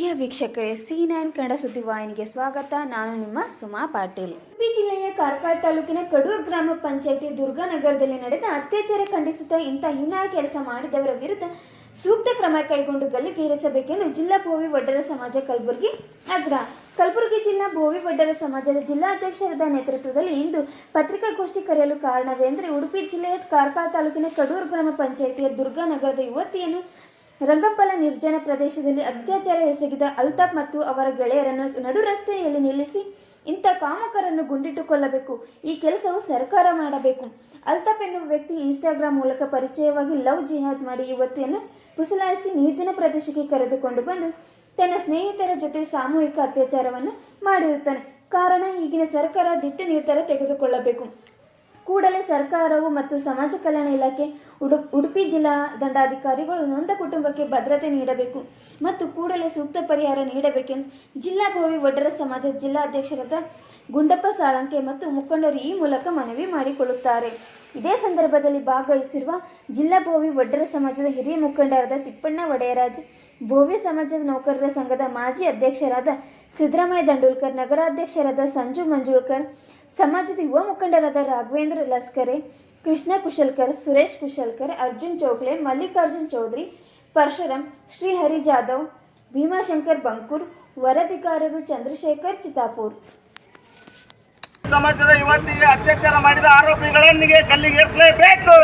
ಪ್ರಿಯ ವೀಕ್ಷಕರೇ C nine Kannada ಸುದ್ದಿವಾಹಿನಿಗೆ ಸ್ವಾಗತ. ನಾನು ನಿಮ್ಮ ಸುಮಾ ಪಾಟೀಲ್. ಉಡುಪಿ ಜಿಲ್ಲೆಯ ಕಾರ್ಕಳ ತಾಲೂಕಿನ ಕಡೂರು ಗ್ರಾಮ ಪಂಚಾಯಿತಿ ದುರ್ಗಾನಗರದಲ್ಲಿ ನಡೆದ ಅತ್ಯಾಚಾರ ಖಂಡಿಸುತ್ತಾ ಇಂಥ ಹೀನಾಯ ಕೆಲಸ ಮಾಡಿದವರ ವಿರುದ್ಧ ಸೂಕ್ತ ಕ್ರಮ ಕೈಗೊಂಡು ಗಲ್ಲಿಗೇರಿಸಬೇಕೆಂದು ಜಿಲ್ಲಾ ಭೋವಿ ವಡ್ಡರ ಸಮಾಜ ಕಲಬುರಗಿ ಆಗ್ರಹ ಕಲಬುರಗಿ ಜಿಲ್ಲಾ ಭೋವಿ ವಡ್ಡರ ಸಮಾಜದ ಜಿಲ್ಲಾಧ್ಯಕ್ಷರದ ನೇತೃತ್ವದಲ್ಲಿ ಇಂದು ಪತ್ರಿಕಾಗೋಷ್ಠಿ ಕರೆಯಲು ಕಾರಣವೆಂದರೆ ಉಡುಪಿ ಜಿಲ್ಲೆಯ ಕಾರ್ಕಳ ತಾಲೂಕಿನ ಕಡೂರು ಗ್ರಾಮ ಪಂಚಾಯಿತಿಯ ದುರ್ಗಾನಗರದ ಯುವತಿಯನ್ನು ರಂಗಂಪಲ ನಿರ್ಜನ ಪ್ರದೇಶದಲ್ಲಿ ಅತ್ಯಾಚಾರ ಎಸಗಿದ ಅಲ್ತಾಫ್ ಮತ್ತು ಅವರ ಗೆಳೆಯರನ್ನು ನಡು ರಸ್ತೆಯಲ್ಲಿ ನಿಲ್ಲಿಸಿ ಇಂಥ ಕಾಮಕರನ್ನು ಗುಂಡಿಟ್ಟುಕೊಳ್ಳಬೇಕು. ಈ ಕೆಲಸವು ಸರ್ಕಾರ ಮಾಡಬೇಕು. ಅಲ್ತಾಫ್ ಎನ್ನುವ ವ್ಯಕ್ತಿ ಇನ್ಸ್ಟಾಗ್ರಾಮ್ ಮೂಲಕ ಪರಿಚಯವಾಗಿ ಲವ್ ಜಿಹಾದ್ ಮಾಡಿ ಯುವತಿಯನ್ನು ಪುಸಲಾಯಿಸಿ ನಿರ್ಜನ ಪ್ರದೇಶಕ್ಕೆ ಕರೆದುಕೊಂಡು ಬಂದು ತನ್ನ ಸ್ನೇಹಿತರ ಜೊತೆ ಸಾಮೂಹಿಕ ಅತ್ಯಾಚಾರವನ್ನು ಮಾಡಿರುತ್ತಾನೆ. ಕಾರಣ, ಈಗಿನ ಸರ್ಕಾರ ದಿಟ್ಟ ನಿರ್ಧಾರ ತೆಗೆದುಕೊಳ್ಳಬೇಕು. ಕೂಡಲೇ ಸರ್ಕಾರವು ಮತ್ತು ಸಮಾಜ ಕಲ್ಯಾಣ ಇಲಾಖೆ ಉಡುಪ್ ಉಡುಪಿ ಜಿಲ್ಲಾ ದಂಡಾಧಿಕಾರಿಗಳು ನೊಂದ ಕುಟುಂಬಕ್ಕೆ ಭದ್ರತೆ ನೀಡಬೇಕು ಮತ್ತು ಕೂಡಲೇ ಸೂಕ್ತ ಪರಿಹಾರ ನೀಡಬೇಕೆಂದು ಜಿಲ್ಲಾ ಭೋವಿ ಒಡ್ಡರ ಸಮಾಜದ ಜಿಲ್ಲಾಧ್ಯಕ್ಷರಾದ ಗುಂಡಪ್ಪ ಸಾಳಂಕೆ ಮತ್ತು ಮುಖಂಡರು ಈ ಮೂಲಕ ಮನವಿ ಮಾಡಿಕೊಳ್ಳುತ್ತಾರೆ. ಇದೇ ಸಂದರ್ಭದಲ್ಲಿ ಭಾಗವಹಿಸಿರುವ ಜಿಲ್ಲಾ ಭೋವಿ ಒಡ್ಡರ ಸಮಾಜದ ಹಿರಿಯ ಮುಖಂಡರಾದ ತಿಪ್ಪಣ್ಣ ಒಡೆಯರಾಜ್ ಭೋವಿ ಸಮಾಜದ ನೌಕರರ ಸಂಘದ ಮಾಜಿ ಅಧ್ಯಕ್ಷರಾದ ಸಿದ್ದರಾಮಯ್ಯ ದಂಡೂಲ್ಕರ್, ನಗರಾಧ್ಯಕ್ಷರಾದ ಸಂಜು ಮಂಜುಳ್ಕರ್, ಸಮಾಜದ ಯುವ ಮುಖಂಡರಾದ ರಾಘವೇಂದ್ರ ಲಸ್ಕರೆ, ಕೃಷ್ಣ ಕುಶಲ್ಕರ್, ಸುರೇಶ್ ಕುಶಲ್ಕರ್, ಅರ್ಜುನ್ ಚೌಕ್ಲೆ, ಮಲ್ಲಿಕಾರ್ಜುನ್ ಚೌಧರಿ ಪರಶುರಾಮ್ ಶ್ರೀಹರಿ ಜಾಧವ್, ಭೀಮಾಶಂಕರ್ ಬಂಕೂರ್, ವರದಿಗಾರರು ಚಂದ್ರಶೇಖರ್ ಚಿತಾಪುರ್ ಸಮಾಜದ ಯುವತಿಗೆ ಅತ್ಯಾಚಾರ ಮಾಡಿದ ಆರೋಪಿಗಳನ್ನಿಗೆ ಗಲ್ಲಿಗೇರಿಸಲೇಬೇಕು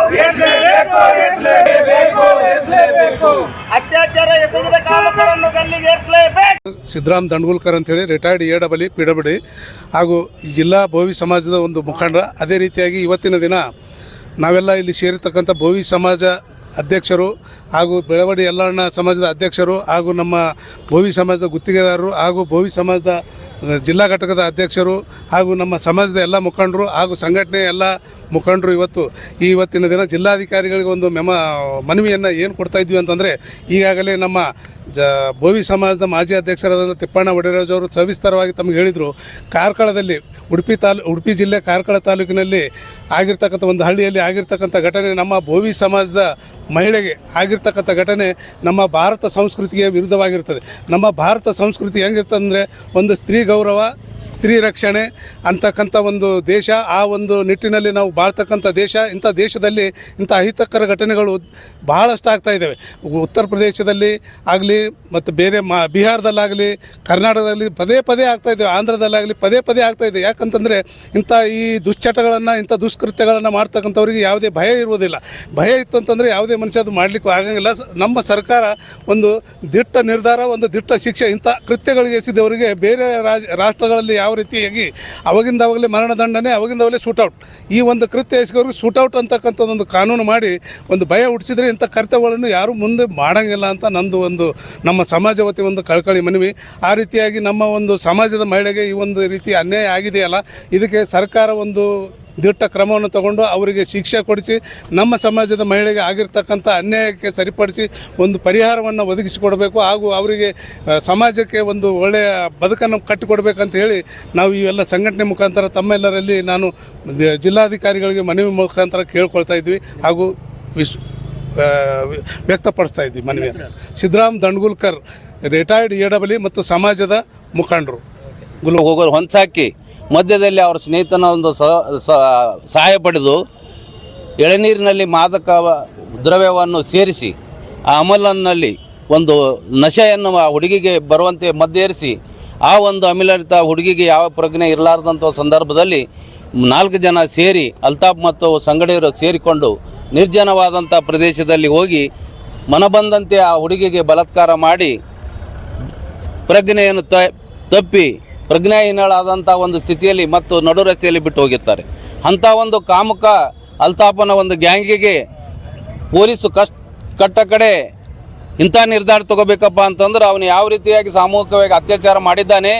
ಅತ್ಯಾಚಾರ ಎಸಗಿದ ಕಾಮಕರನ್ನು ಗಲ್ಲಿಗೇರಿಸಲೇಬೇಕು ಸಿದ್ದರಾಮ್ ದಂಡ್ಗುಲ್ಕರ್ ಅಂತೇಳಿ retired A double P W D ಹಾಗೂ ಜಿಲ್ಲಾ ಭೋವಿ ಸಮಾಜದ ಒಂದು ಮುಖಂಡ. ಅದೇ ರೀತಿಯಾಗಿ ಇವತ್ತಿನ ದಿನ ನಾವೆಲ್ಲ ಇಲ್ಲಿ ಸೇರಿರ್ತಕ್ಕಂಥ ಭೋವಿ ಸಮಾಜ ಅಧ್ಯಕ್ಷರು ಹಾಗೂ ಬೆಳವಡಿ ಎಲ್ಲಣ್ಣ ಸಮಾಜದ ಅಧ್ಯಕ್ಷರು ಹಾಗೂ ನಮ್ಮ ಭೋವಿ ಸಮಾಜದ ಗುತ್ತಿಗೆದಾರರು ಹಾಗೂ ಭೋವಿ ಸಮಾಜದ ಜಿಲ್ಲಾ ಘಟಕದ ಅಧ್ಯಕ್ಷರು ಹಾಗೂ ನಮ್ಮ ಸಮಾಜದ ಎಲ್ಲ ಮುಖಂಡರು ಹಾಗೂ ಸಂಘಟನೆ ಎಲ್ಲ ಮುಖಂಡರು ಇವತ್ತು ಈ ಇವತ್ತಿನ ದಿನ ಜಿಲ್ಲಾಧಿಕಾರಿಗಳಿಗೆ ಒಂದು ಮೆಮ ಮನವಿಯನ್ನು ಏನು ಕೊಡ್ತಾ ಇದ್ವಿ ಅಂತಂದರೆ ಈಗಾಗಲೇ ನಮ್ಮ ಜ ಭೋವಿ ಸಮಾಜದ ಮಾಜಿ ಅಧ್ಯಕ್ಷರಾದಂಥ ತಿಪ್ಪಣ್ಣ ಒಡೆರಾಜ್ ಅವರು ಸವಿಸ್ತಾರವಾಗಿ ತಮಗೆ ಹೇಳಿದರು. ಕಾರ್ಕಳದಲ್ಲಿ ಉಡುಪಿ ತಾಲೂ, ಉಡುಪಿ ಜಿಲ್ಲೆ ಕಾರ್ಕಳ ತಾಲೂಕಿನಲ್ಲಿ ಆಗಿರ್ತಕ್ಕಂಥ ಒಂದು ಹಳ್ಳಿಯಲ್ಲಿ ಆಗಿರ್ತಕ್ಕಂಥ ಘಟನೆ ನಮ್ಮ ಭೋವಿ ಸಮಾಜದ ಮಹಿಳೆಗೆ ಆಗಿರ್ತಕ್ಕಂಥ ಘಟನೆ ನಮ್ಮ ಭಾರತ ಸಂಸ್ಕೃತಿಗೆ ವಿರುದ್ಧವಾಗಿರ್ತದೆ. ನಮ್ಮ ಭಾರತ ಸಂಸ್ಕೃತಿ ಹೆಂಗಿರ್ತಂದರೆ ಒಂದು ಸ್ತ್ರೀ ಗೌರವ ಸ್ತ್ರೀ ರಕ್ಷಣೆ ಅಂತಕ್ಕಂಥ ಒಂದು ದೇಶ, ಆ ಒಂದು ನಿಟ್ಟಿನಲ್ಲಿ ನಾವು ಬಾಳ್ತಕ್ಕಂಥ ದೇಶ, ಇಂಥ ದೇಶದಲ್ಲಿ ಇಂಥ ಅಹಿತಕರ ಘಟನೆಗಳು ಬಹಳಷ್ಟು ಆಗ್ತಾ ಇದ್ದಾವೆ. ಉತ್ತರ ಪ್ರದೇಶದಲ್ಲಿ ಆಗಲಿ ಮತ್ತು ಬೇರೆ ಮಾ, ಬಿಹಾರದಲ್ಲಾಗಲಿ, ಕರ್ನಾಟಕದಲ್ಲಿ ಪದೇ ಪದೇ ಆಗ್ತಾ ಇದ್ದೇವೆ, ಆಂಧ್ರದಲ್ಲಾಗಲಿ ಪದೇ ಪದೇ ಆಗ್ತಾ ಇದೆ. ಯಾಕಂತಂದರೆ ಇಂಥ ಈ ದುಶ್ಚಟಗಳನ್ನು, ಇಂಥ ದುಷ್ಕೃತ್ಯಗಳನ್ನು ಮಾಡ್ತಕ್ಕಂಥವ್ರಿಗೆ ಯಾವುದೇ ಭಯ ಇರುವುದಿಲ್ಲ. ಭಯ ಇತ್ತು ಅಂತಂದರೆ ಯಾವುದೇ ಮನುಷ್ಯ ಅದು ಮಾಡಲಿಕ್ಕೂ ಆಗಂಗಿಲ್ಲ. ನಮ್ಮ ಸರ್ಕಾರ ಒಂದು ದಿಟ್ಟ ನಿರ್ಧಾರ, ಒಂದು ದಿಟ್ಟ ಶಿಕ್ಷೆ ಇಂಥ ಕೃತ್ಯಗಳಿಗೆ ಎಸೆದವರಿಗೆ ಬೇರೆ ರಾಜ, ರಾಷ್ಟ್ರಗಳಲ್ಲಿ ಯಾವ ರೀತಿಯಾಗಿ ಅವಾಗಿಂದ ಅವಾಗಲೇ ಮರಣದಂಡನೆ ಅವಾಗಲೇ ಔಟ್ ಈ ಒಂದು ಕೃತ್ಯ ಎಸಗೋರಿಗೆ ಔಟ್ ಒಂದು ಕಾನೂನು ಮಾಡಿ ಒಂದು ಭಯ ಹುಟ್ಟಿಸಿದ್ರೆ ಇಂಥ ಕರ್ತವ್ಯಗಳನ್ನು ಯಾರೂ ಮುಂದೆ ಮಾಡೋಂಗಿಲ್ಲ ಅಂತ ನಂದು ಒಂದು ನಮ್ಮ ಸಮಾಜವತಿ ಒಂದು ಕಳ್ಕಳಿ ಮನವಿ. ಆ ರೀತಿಯಾಗಿ ನಮ್ಮ ಒಂದು ಸಮಾಜದ ಮಹಿಳೆಗೆ ಈ ಒಂದು ರೀತಿ ಅನ್ಯಾಯ ಆಗಿದೆಯಲ್ಲ, ಇದಕ್ಕೆ ಸರ್ಕಾರ ಒಂದು ದಿಟ್ಟ ಕ್ರಮವನ್ನು ತಗೊಂಡು ಅವರಿಗೆ ಶಿಕ್ಷೆ ಕೊಡಿಸಿ ನಮ್ಮ ಸಮಾಜದ ಮಹಿಳೆಗೆ ಆಗಿರ್ತಕ್ಕಂಥ ಅನ್ಯಾಯಕ್ಕೆ ಸರಿಪಡಿಸಿ ಒಂದು ಪರಿಹಾರವನ್ನು ಒದಗಿಸಿಕೊಡಬೇಕು ಹಾಗೂ ಅವರಿಗೆ ಸಮಾಜಕ್ಕೆ ಒಂದು ಒಳ್ಳೆಯ ಬದುಕನ್ನು ಕಟ್ಟಿಕೊಡ್ಬೇಕಂತ ಹೇಳಿ ನಾವು ಇವೆಲ್ಲ ಸಂಘಟನೆ ಮುಖಾಂತರ ತಮ್ಮೆಲ್ಲರಲ್ಲಿ ನಾನು ಜಿಲ್ಲಾಧಿಕಾರಿಗಳಿಗೆ ಮನವಿ ಮುಖಾಂತರ ಕೇಳ್ಕೊಳ್ತಾ ಇದ್ವಿ ಹಾಗೂ ವಿಶ್ ವ್ಯಕ್ತಪಡಿಸ್ತಾ ಇದ್ವಿ ಮನವಿಯನ್ನು. Siddaram Dandgulkar, retired A W ಮತ್ತು ಸಮಾಜದ ಮುಖಂಡರು. ಗುಲ್ ಹೋಗೋರು ಹೊಂಚಾಕಿ ಮಧ್ಯದಲ್ಲಿ ಅವರ ಸ್ನೇಹಿತನ ಒಂದು ಸಹಾಯ ಪಡೆದು ಎಳನೀರಿನಲ್ಲಿ ಮಾದಕ ದ್ರವ್ಯವನ್ನು ಸೇರಿಸಿ ಆ ಅಮಲನಲ್ಲಿ ಒಂದು ನಶೆಯನ್ನು ಆ ಹುಡುಗಿಗೆ ಬರುವಂತೆ ಮದ್ದೇರಿಸಿ ಆ ಒಂದು ಅಮಿಲರಿತ ಹುಡುಗಿಗೆ ಯಾವ ಪ್ರಜ್ಞೆ ಇರಲಾರ್ದಂಥ ಸಂದರ್ಭದಲ್ಲಿ ನಾಲ್ಕು ಜನ ಸೇರಿ ಅಲ್ತಾಫ್ ಮತ್ತು ಸಂಗಡಿಯರು ಸೇರಿಕೊಂಡು ನಿರ್ಜನವಾದಂಥ ಪ್ರದೇಶದಲ್ಲಿ ಹೋಗಿ ಮನಬಂದಂತೆ ಆ ಹುಡುಗಿಗೆ ಬಲತ್ಕಾರ ಮಾಡಿ ಪ್ರಜ್ಞೆಯನ್ನು ತಪ್ಪಿ ಪ್ರಜ್ಞಾಹೀನಳಾದಂಥ ಒಂದು ಸ್ಥಿತಿಯಲ್ಲಿ ಮತ್ತು ನಡು ರಸ್ತೆಯಲ್ಲಿ ಬಿಟ್ಟು ಹೋಗಿರ್ತಾರೆ. ಅಂಥ ಒಂದು ಕಾಮುಕ ಅಲ್ತಾಪನ ಒಂದು ಗ್ಯಾಂಗಿಗೆ ಪೊಲೀಸು ಕಷ್ಟ, ಕಟ್ಟ ಕಡೆ ಇಂಥ ನಿರ್ಧಾರ ತಗೋಬೇಕಪ್ಪ ಅಂತಂದ್ರೆ ಅವನು ಯಾವ ರೀತಿಯಾಗಿ ಸಾಮೂಹಿಕವಾಗಿ ಅತ್ಯಾಚಾರ ಮಾಡಿದ್ದಾನೆ,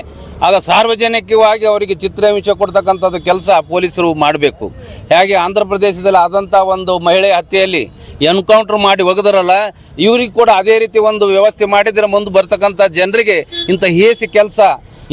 ಆಗ ಸಾರ್ವಜನಿಕವಾಗಿ ಅವರಿಗೆ ಚಿತ್ರಹಿಂಸೆ ಕೊಡ್ತಕ್ಕಂಥದ್ದು ಕೆಲಸ ಪೊಲೀಸರು ಮಾಡಬೇಕು. ಹೇಗೆ ಆಂಧ್ರ ಪ್ರದೇಶದಲ್ಲಿ ಆದಂಥ ಒಂದು ಮಹಿಳೆ ಹತ್ಯೆಯಲ್ಲಿ ಎನ್ಕೌಂಟ್ರ್ ಮಾಡಿ ಒಗೆದರಲ್ಲ, ಇವ್ರಿಗೆ ಕೂಡ ಅದೇ ರೀತಿ ಒಂದು ವ್ಯವಸ್ಥೆ ಮಾಡಿದರೆ ಮುಂದೆ ಬರ್ತಕ್ಕಂಥ ಜನರಿಗೆ ಇಂಥ ಹೇಸಿ ಕೆಲಸ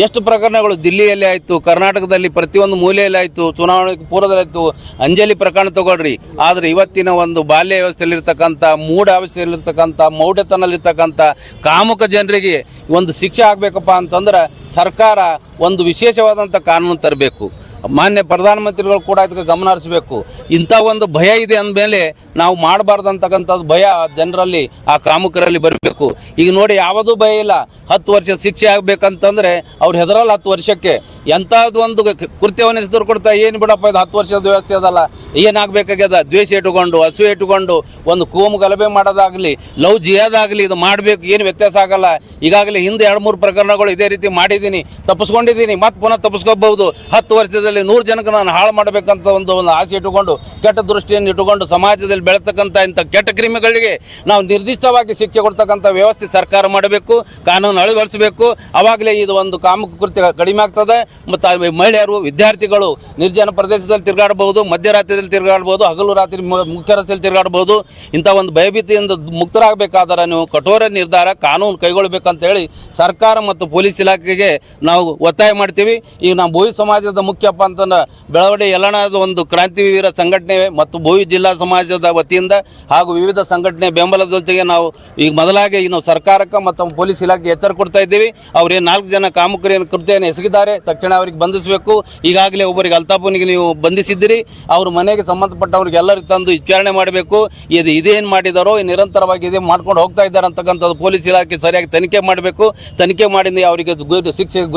ಎಷ್ಟು ಪ್ರಕರಣಗಳು ದಿಲ್ಲಿಯಲ್ಲಿ ಆಯಿತು, ಕರ್ನಾಟಕದಲ್ಲಿ ಪ್ರತಿಯೊಂದು ಮೂಲೆಯಲ್ಲಿ ಆಯಿತು, ಚುನಾವಣೆ ಪೂರ್ವದಲ್ಲಿ ಆಯಿತು ಅಂಜಲಿ ಪ್ರಕರಣ ತಗೊಳ್ರಿ. ಆದರೆ ಇವತ್ತಿನ ಒಂದು ಬಾಲ್ಯ ವ್ಯವಸ್ಥೆಯಲ್ಲಿರ್ತಕ್ಕಂಥ, ಮೂಢ ವ್ಯವಸ್ಥೆಯಲ್ಲಿರ್ತಕ್ಕಂಥ, ಮೌಢ್ಯತನಲ್ಲಿರ್ತಕ್ಕಂಥ ಕಾಮುಕ ಜನರಿಗೆ ಒಂದು ಶಿಕ್ಷೆ ಆಗಬೇಕಪ್ಪ ಅಂತಂದ್ರೆ ಸರ್ಕಾರ ಒಂದು ವಿಶೇಷವಾದಂಥ ಕಾನೂನು ತರಬೇಕು. ಮಾನ್ಯ ಪ್ರಧಾನಮಂತ್ರಿಗಳು ಕೂಡ ಇದಕ್ಕೆ ಗಮನ ಹರಿಸಬೇಕು. ಇಂಥ ಒಂದು ಭಯ ಇದೆ ಅಂದಮೇಲೆ ನಾವು ಮಾಡಬಾರ್ದಂತಕ್ಕಂಥದ್ದು ಭಯ ಜನರಲ್ಲಿ, ಆ ಕಾಮುಕರಲ್ಲಿ ಬರಬೇಕು. ಈಗ ನೋಡಿ, ಯಾವುದೂ ಭಯ ಇಲ್ಲ. ಹತ್ತು ವರ್ಷ ಶಿಕ್ಷೆ ಆಗಬೇಕಂತಂದರೆ ಅವ್ರು ಹೆದರಲ್ಲ ಹತ್ತು ವರ್ಷಕ್ಕೆ. ಎಂಥದ್ದು ಒಂದು ಕ- ಕೃತ್ಯವನ್ನು ಹೆಸರು ಕೊಡ್ತಾ ಏನು ಬಿಡಪ್ಪ ಇದು ಹತ್ತು ವರ್ಷದ ವ್ಯವಸ್ಥೆ ಅದಲ್ಲ. ಏನಾಗಬೇಕಾಗ್ಯದ? ದ್ವೇಷ ಇಟ್ಟುಕೊಂಡು, ಹಸು ಇಟ್ಟುಕೊಂಡು, ಒಂದು ಕೋಮು ಗಲಭೆ ಮಾಡೋದಾಗಲಿ, ಲವ್ ಜಿಯೋದಾಗಲಿ ಇದು ಮಾಡಬೇಕು, ಏನು ವ್ಯತ್ಯಾಸ ಆಗಲ್ಲ. ಈಗಾಗಲೇ ಹಿಂದೆ ಎರಡು ಮೂರು ಪ್ರಕರಣಗಳು ಇದೇ ರೀತಿ ಮಾಡಿದ್ದೀನಿ, ತಪ್ಪಿಸ್ಕೊಂಡಿದ್ದೀನಿ ಮತ್ತೆ ಪುನಃ ತಪ್ಪಿಸ್ಕೋಬಹುದು. ಹತ್ತು ವರ್ಷದಲ್ಲಿ ನೂರು ಜನಕ್ಕೆ ನಾನು ಹಾಳು ಮಾಡಬೇಕಂತ ಒಂದು ಒಂದು ಆಸೆ ಇಟ್ಟುಕೊಂಡು, ಕೆಟ್ಟ ದೃಷ್ಟಿಯನ್ನು ಇಟ್ಟುಕೊಂಡು ಸಮಾಜದಲ್ಲಿ ಬೆಳೆತಕ್ಕಂಥ ಇಂಥ ಕೆಟ್ಟ ಕ್ರಿಮಿಗಳಿಗೆ ನಾವು ನಿರ್ದಿಷ್ಟವಾಗಿ ಶಿಕ್ಷೆ ಕೊಡ್ತಕ್ಕಂಥ ವ್ಯವಸ್ಥೆ ಸರ್ಕಾರ ಮಾಡಬೇಕು, ಕಾನೂನು ಅಳವಡಿಸಬೇಕು. ಅವಾಗಲೇ ಇದು ಒಂದು ಕಾಮಕೃತ್ಯ ಕಡಿಮೆ ಆಗ್ತದೆ. ಮತ್ತು ಮಹಿಳೆಯರು, ವಿದ್ಯಾರ್ಥಿಗಳು ನಿರ್ಜನ ಪ್ರದೇಶದಲ್ಲಿ ತಿರುಗಾಡಬಹುದು ಮಧ್ಯರಾತ್ರಿಯಲ್ಲಿ ತಿರುಗಾಡಬಹುದು ಹಗಲು ರಾತ್ರಿ ಮುಖ್ಯ ರಸ್ತೆಯಲ್ಲಿ ತಿರುಗಾಡಬಹುದು ಇಂಥ ಒಂದು ಭಯಭೀತಿಯಿಂದ ಮುಕ್ತರಾಗಬೇಕಾದ್ರೆ ನೀವು ಕಠೋರ ನಿರ್ಧಾರ, ಕಾನೂನು ಕೈಗೊಳ್ಳಬೇಕಂತ ಹೇಳಿ ಸರ್ಕಾರ ಮತ್ತು ಪೊಲೀಸ್ ಇಲಾಖೆಗೆ ನಾವು ಒತ್ತಾಯ ಮಾಡ್ತೀವಿ. ಈಗ ನಾವು ಭೋವಿ ಸಮಾಜದ ಮುಖ್ಯಪ್ಪ ಅಂತಂದ್ರೆ ಬೆಳವಡಿ ಯಲಣದ ಒಂದು ಕ್ರಾಂತಿವೀರ ಸಂಘಟನೆ ಮತ್ತು ಭೋವಿ ಜಿಲ್ಲಾ ಸಮಾಜದ ವತಿಯಿಂದ ಹಾಗೂ ವಿವಿಧ ಸಂಘಟನೆ ಬೆಂಬಲದ ನಾವು ಈಗ ಮೊದಲಾಗಿ ನಾವು ಸರ್ಕಾರಕ್ಕೆ ಮತ್ತು ಪೊಲೀಸ್ ಇಲಾಖೆಗೆ ಎಚ್ಚರ ಕೊಡ್ತಾ ಇದ್ದೀವಿ. ಅವ್ರೇನು ನಾಲ್ಕು ಜನ ಕಾಮಕರಿಯನ್ನು ಕೃತ್ಯನ ಎಸಗಿದ್ದಾರೆ, ತಕ್ಷಣ ಅವ್ರಿಗೆ ಬಂಧಿಸಬೇಕು. ಈಗಾಗಲೇ ಒಬ್ಬರಿಗೆ ಅಲ್ತಾಪುನಿಗೆ ನೀವು ಬಂಧಿಸಿದ್ದೀರಿ. ಅವ್ರ ಮನೆಗೆ ಸಂಬಂಧಪಟ್ಟವ್ರಿಗೆ ಎಲ್ಲರಿಗೆ ತಂದು ವಿಚಾರಣೆ ಮಾಡಬೇಕು. ಇದು ಇದೇನು ಮಾಡಿದಾರೋ ನಿರಂತರವಾಗಿ ಇದೇ ಮಾಡ್ಕೊಂಡು ಹೋಗ್ತಾ ಇದ್ದಾರೆ ಅಂತಕ್ಕಂಥದ್ದು ಪೊಲೀಸ್ ಇಲಾಖೆ ಸರಿಯಾಗಿ ತನಿಖೆ ಮಾಡಬೇಕು. ತನಿಖೆ ಮಾಡಿದ ಅವರಿಗೆ ಗುರಿ ಶಿಕ್ಷೆಗೆ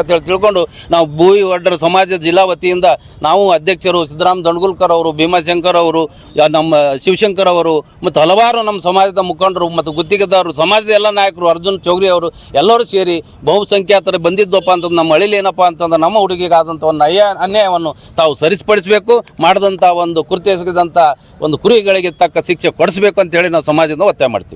ಅಂತ ಹೇಳಿ ತಿಳ್ಕೊಂಡು ನಾವು ಭೂಮಿ ಒಡ್ಡರ ಸಮಾಜ ಜಿಲ್ಲಾ ವತಿಯಿಂದ ನಾವು ಅಧ್ಯಕ್ಷರು ಸಿದ್ದರಾಮ ದಂಡಗುಲ್ಕರ್ ಅವರು, ಭೀಮಾಶಂಕರ್ ಅವರು ನಮ್ಮ ಶಿವಶಂಕರ್ ಅವರು ಮತ್ತು ಹಲವಾರು ನಮ್ಮ ಸಮಾಜದ ಮುಖಂಡರು ಮತ್ತು ಗುತ್ತಿಗೆದಾರರು, ಸಮಾಜದ ಎಲ್ಲ ನಾಯಕರು ಅರ್ಜುನ್ ಚೌಗ್ರಿ ಅವರು ಎಲ್ಲರೂ ಸೇರಿ ಬಹುಸಂಖ್ಯಾತರು ಬಂದಿದ್ದಪ್ಪ ಅಂತ ನಮ್ಮ ಹಳ್ಳಿಲಿ ಏನಪ್ಪ ಅಂತಂದ್ರೆ ನಮ್ಮ ಹುಡುಗಿಗಾದಂಥ ಒಂದು ಅಯ್ಯ ಅನ್ಯಾಯವನ್ನು ತಾವು ಸರಿಪಡಿಸಬೇಕು ಮಾಡಿದಂಥ ಒಂದು ಕೃತ್ಯ ಎಸಗಿದಂಥ ಒಂದು ಕುರಿಗಳಿಗೆ ತಕ್ಕ ಶಿಕ್ಷೆ ಕೊಡಿಸ್ಬೇಕು ಅಂತೇಳಿ ನಾವು ಸಮಾಜದಿಂದ ಒತ್ತಾಯ ಮಾಡ್ತೀವಿ.